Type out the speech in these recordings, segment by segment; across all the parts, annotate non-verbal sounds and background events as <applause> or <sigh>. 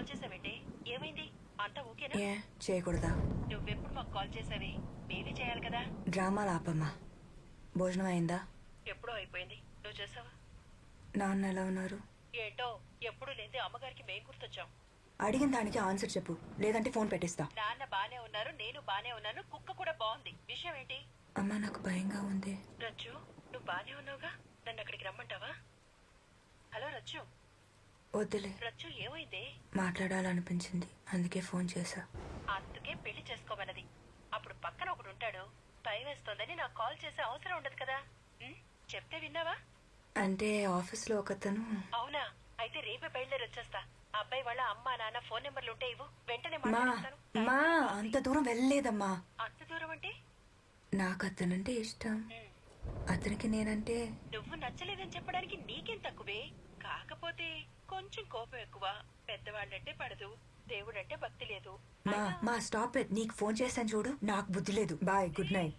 Call చేసావేంటి? ఏమైంది? అంతా ఓకేనా? ఏ చేయకూడదా? నువ్వెప్పుడు మాకు కాల్ చేసావి? మేమే చేయాలి కదా. డ్రామాలు ఆపమ్మా. భోజనం అయిందా? ఎప్పుడో అయిపోయింది. నువ్వు చేసావా? నాన్న ఎలా ఉన్నారు? ఏంటో ఎప్పుడు లేదే అమ్మగారికి మేం గుర్తొచ్చాం. అడిగిన దానికి ఆన్సర్ చెప్పు. లేదంటే ఫోన్ పెట్టిస్తా. నాన్న బానే ఉన్నారు నేను బానే ఉన్నాను కుక్క కూడా బాగుంది. విషయం ఏంటి? అమ్మా నాకు భయంగా ఉంది. రచ్చు నువ్వు బానే ఉన్నావుగా? నన్ను అక్కడికి రమ్మంటావా? హలో రచ్చు. వద్దులే. రచ్చు ఏమైంది? మాట్లాడాలనిపించింది. అందుకే ఫోన్ చేశా. అందుకే పెళ్ళి చేసుకోమన్నది. అప్పుడు పక్కన ఒకడు ఉంటాడు. భయం వేస్తోందని నాకు కాల్ చేసే అవసరం ఉండదు కదా? చెప్తే విన్నావా? అంటే ఆఫీస్లో ఒకతను అవునా? అయితే రేపే బయలుదేరి వచ్చేస్తా. అబ్బాయి వాళ్ళ అమ్మ నాన్న ఫోన్ నెంబర్లు ఉంటే ఇవ్వు. వెంటనే మా మాట్లాడతాను మా అంత దూరం వెళ్ళలేదమ్మా. అంత దూరం అంటే? నాకు అతనంటే ఇష్టం. అతనికి నేనంటే నువ్వు నచ్చలేదని చెప్పడానికి నీకేం తక్కువే? కాకపోతే కొంచెం కోపం ఎక్కువ. పెద్దవాళ్ళంటే పడదు దేవుడంటే భక్తి లేదు. మా మా స్టాప్ ఇట్ నీకు ఫోన్ చేశాను చూడు నాకు బుద్ధి లేదు. Bye good night.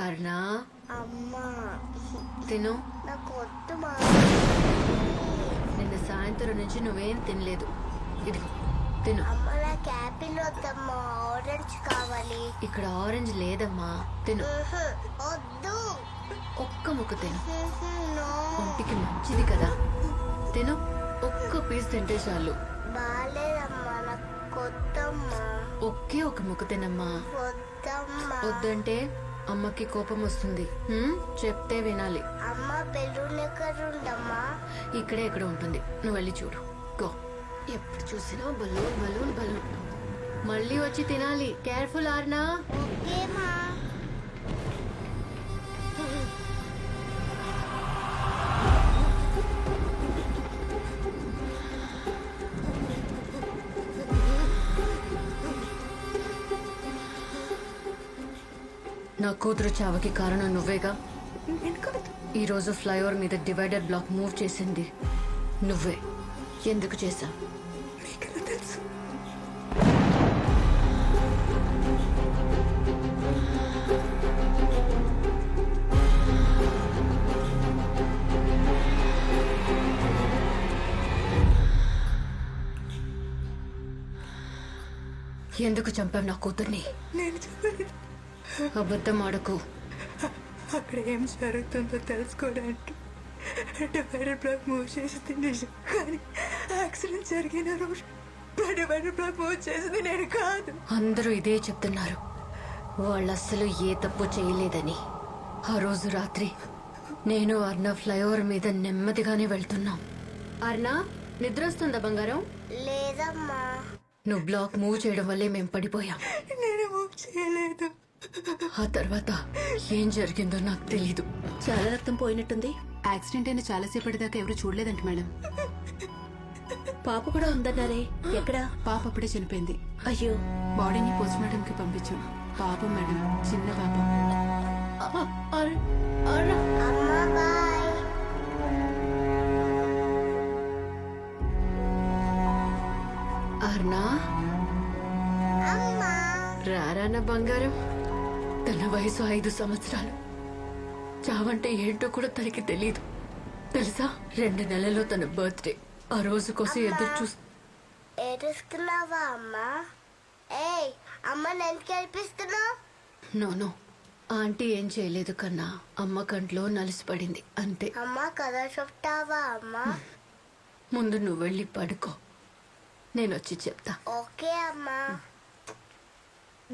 అర్నా అమ్మా. తిను. నాకు వద్దు నిన్న సాయంత్రం నుంచి నువ్వేం తినలేదు. ఇది తిను. అమ్మ నాకు యాపిల్ వద్దమ్మా. ఆరెంజ్ కావాలి. ఇక్కడ ఆరెంజ్ లేదమ్మా. తిను. వద్దు. ఒక్క ముక్క తిను. ఒంటికి మంచిది కదా. తిను. ఒక్క పీస్ తింటే చాలు. బాలేదమ్మా నాకు వద్దమ్మా. ఒకే ఒక ముక్క తినమ్మా. వద్దమ్మా. వద్దంటే అమ్మకి కోపం వస్తుంది. హ్మ్? చెప్తే వినాలి. అమ్మ బెలూన్ ఎక్కడ ఇక్కడే ఇక్కడ ఉంటుంది. నువ్వు వెళ్ళి చూడు. గో. ఎప్పుడు చూసినా బలూన్ బలూన్ బలూన్. మళ్ళీ వచ్చి తినాలి. కేర్ఫుల్ ఆర్నా? ఓకేమా నా కూతురు చావకి కారణం నువ్వేగా? ఈ రోజు ఫ్లైఓవర్ మీద డివైడర్ బ్లాక్ మూవ్ చేసింది. నువ్వే. ఎందుకు చేశా? తెలుసు? ఎందుకు చంపావు నా కూతుర్ని? నేను అబద్ధం ఆడకు. అక్కడ ఏం జరుగుతుందో తెలుసుకోవడానికి డివైడర్ బ్లాక్ మూవ్ చేసింది నిజం కానీ యాక్సిడెంట్ జరిగిన రోజు డివైడర్ బ్లాక్ మూవ్ చేసింది నేను కాదు. అందరూ ఇదే చెప్తున్నారు. వాళ్ళు అస్సలు ఏ తప్పు చేయలేదని. ఆ రోజు రాత్రి నేను అర్ణ ఫ్లైఓవర్ మీద నెమ్మదిగానే వెళ్తున్నాం. అర్ణ నిద్ర వస్తుందా బంగారం? లేదమ్మా. నువ్వు బ్లాక్ మూవ్ చేయడం వల్లే మేము పడిపోయాం. నేను మూవ్ చేయలేదు. ఆ తర్వాత ఏం జరిగిందో నాకు తెలీదు. చాలా రక్తం పోయినట్టుంది. యాక్సిడెంట్ అయిన చాలాసేపటి దాకా ఎవరు చూడలేదంట మేడం. పాప కూడా ఉందన్నారే. ఎక్కడ? పాప అప్పుడే చనిపోయింది. అయ్యో. బాడీని పోస్ట్ మార్టం కి పంపించాం. పాపం మేడం చిన్న పాప. అర్నా? అమ్మా. రారా నా బంగారం? తన వయసు ఐదు సంవత్సరాలు. చావంటే ఏంటో కూడా తనకి తెలియదు తెలుసా? రెండు నెలల్లో తన బర్త్డే. ఆ రోజు కోసం ఎదురు చూస్తూ ఏడుస్తున్నావా అమ్మా? ఏయ్ అమ్మ నేను కనిపిస్తున్నావు నో నో. ఆంటీ ఏం చేయలేదు కన్నా. అమ్మ కంట్లో నలిసిపడింది అంతే. అమ్మ కథ చెప్తావా అమ్మా? ముందు నువ్వు వెళ్ళి పడుకో. నేను వచ్చి చెప్తా. ఓకే అమ్మా.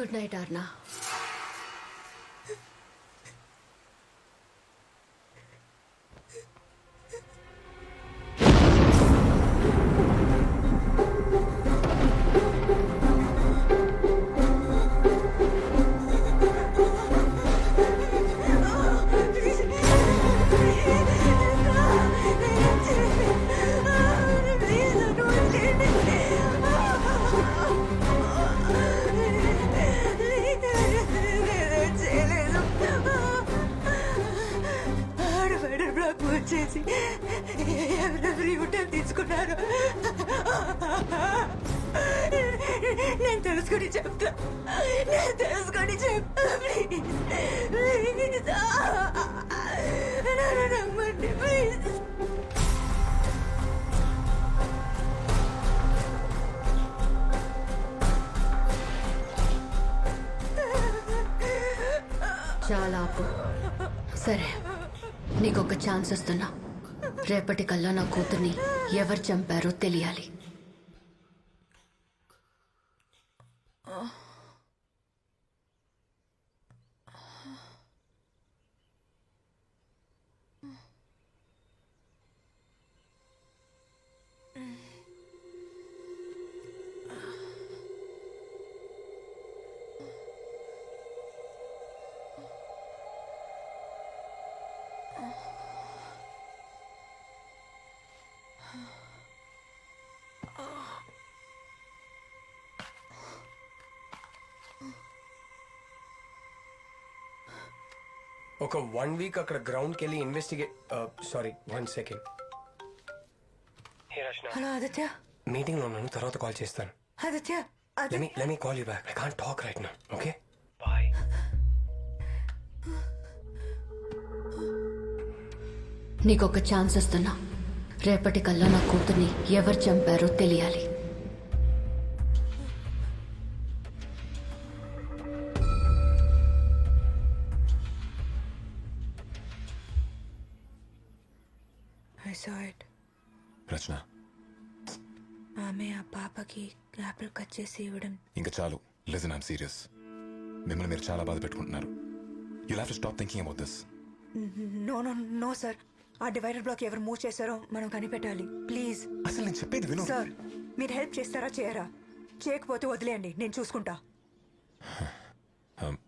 గుడ్ నైట్ అర్నా చాలా ఆపు. సరే నీకొక ఛాన్స్ ఇస్తున్నా. రేపటి కల్లా నా కూతుర్ని ఎవరు చంపారో తెలియాలి. ఒక వన్ వీక్ అక్కడ గ్రౌండ్కి వెళ్ళి investigate sorry one second hello Aditya మీటింగ్లో ఉన్నాను తర్వాత కాల్ చేస్తాను Aditya let me let call call you back. I talk right right okay Okay. Bye. నీకొక ఛాన్స్ ఇస్తున్నా రేపటి కల్లా నా కూతుర్ని ఎవరు చంపారో తెలియాలి ఆమె ఆ పాపకి యాపిల్ కట్ చేసి ఇవ్వడం. ఇంకా చాలు. లిజన్ ఐమ్ సీరియస్ మిమ్మల్ని మీరు చాలా బాధ పెట్టుకుంటున్నారు. You have to stop thinking about this no no no sir ఆ డివైడర్ బ్లాక్ ఎవరు మూవ్ చేశారో మనం కనిపెట్టాలి. ప్లీజ్ అసలు నేను చెప్పేది విను. సార్ మీరు హెల్ప్ చేస్తారా చేయరా? చేయకపోతే వదిలేయండి నేను చూసుకుంటా. <sighs>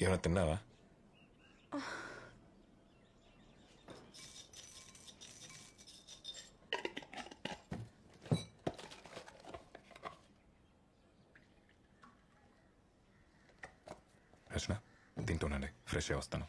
ఏమైనా తిన్నావా? రచన తింటూనండి ఫ్రెష్ వస్తాను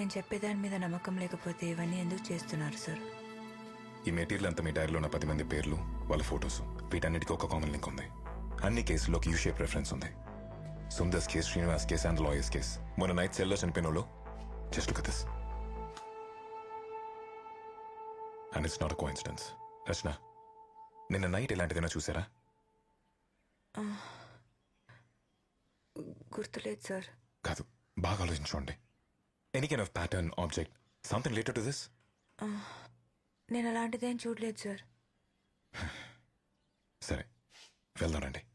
నేను చెప్పేదాని మీద నమ్మకం లేకపోతే ఇవన్నీ ఎందుకు చేస్తున్నారు సార్ ఈ మెటీరియల్ అంతా మీ డైరీలో ఉన్న పది మంది పేర్లు వాళ్ళ ఫొటోస్ వీటన్నిటికీ ఒక కామన్ లింక్ ఉంది. అన్ని కేసుల్లోకి యూ షేప్ రెఫరెన్స్ ఉంది. Sundar's case Srinivas case and lawyers case. మొన్న నైట్ సెల్లో చనిపోయిన వాళ్ళు. Just look this and it's not a coincidence Rachana నిన్న నైట్ ఇలాంటిదైనా చూసారా? గుర్తులేదు సార్ కాదు బాగా ఆలోచించుకోండి any kind of pattern object something related to this నేను అలాంటిదేం చూడలేదు సార్ <sighs> సరే వెళ్దానండి అమ్మా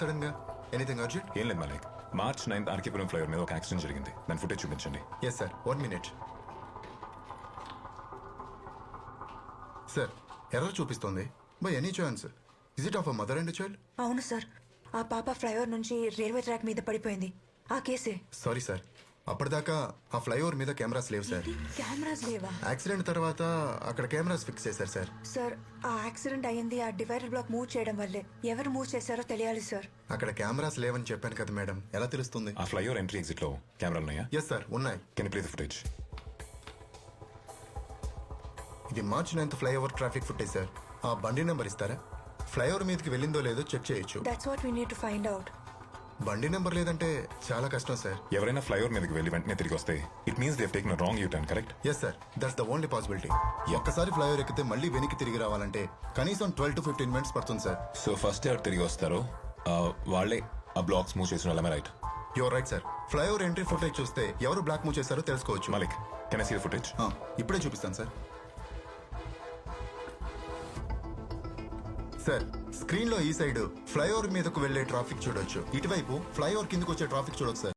సడన్గా ఎనీథింగ్ అర్జెంట్ ఏం లేదు Malik March ninth RK Puram flyover మీద ఒక యాక్సిడెంట్ జరిగింది. దాని ఫుటేజ్ చూపించండి. Yes sir one minute sir error చూపిస్తోంది. By any chance is it of a mother and child అవును సార్ ఆ పాప ఫ్లైఓవర్ నుంచి రైల్వే ట్రాక్ మీద పడిపోయింది. ఆ కేసే. సారీ సార్ అప్పటిదాకా ఆ ఫ్లైఓవర్ మీద కెమెరాస్ లేవు సార్. కెమెరాస్ లేవా? యాక్సిడెంట్ తర్వాత అక్కడ కెమెరాస్ ఫిక్స్ చేశారు సార్. సార్ ఆ యాక్సిడెంట్ అయ్యింది ఆ డివైడర్ బ్లాక్ మూవ్ చేయడం వల్లే. ఎవరు మూవ్ చేశారో తెలియాలి సార్. అక్కడ కెమెరాస్ లేవని చెప్పాను కదా మేడం. ఎలా తెలుస్తుంది? ఆ ఫ్లైఓవర్ ఎంట్రీ ఎగ్జిట్లో కెమెరాలు ఉన్నాయా? ఎస్ సార్ ఉన్నాయి. కెన్ ప్లే ద ఫుటేజ్ ఇది March ninth flyover traffic footage sir ఆ బండి నెంబర్ ఇస్తారా? ఫ్లైఓవర్ మీదకి వెళ్ళిందో లేదో చెక్ చేయొచ్చు. That's what we need to find out బండి నెంబర్ లేదంటే చాలా కష్టం సార్. ఎవరైనా ఫ్లైఓవర్ మీదకి వెళ్ళి వెంటనే తిరిగి వస్తే it means they've take wrong U turn correct yes sir that's the only possibility ఒక్కసారి ఫ్లైఓవర్ ఎక్కితే మళ్ళీ వెనక్కి తిరిగి రావాలంటే కనీసం ట్వెల్వ్ టు ఫిఫ్టీన్ మినిట్స్ పడుతుంది సార్ సో ఫస్ట్ ఎవరు తిరిగి వస్తారో వాళ్ళే ఆ బ్లాక్స్ మూవ్ చేసిన వాళ్ళమే right your right sir flyover entry footage చూస్తే ఎవరు బ్లాక్ మూవ్ చేశారో తెలుసుకోవచ్చు. Malik can I see the footage ఆ, ఇప్పుడే చూపిస్తాను సార్ సార్ స్క్రీన్లో ఈ సైడ్ ఫ్లైఓవర్ మీదకు వెళ్ళే ట్రాఫిక్ చూడొచ్చు. ఇటువైపు ఫ్లైఓవర్ కిందకు వచ్చే ట్రాఫిక్ చూడొచ్చు సార్.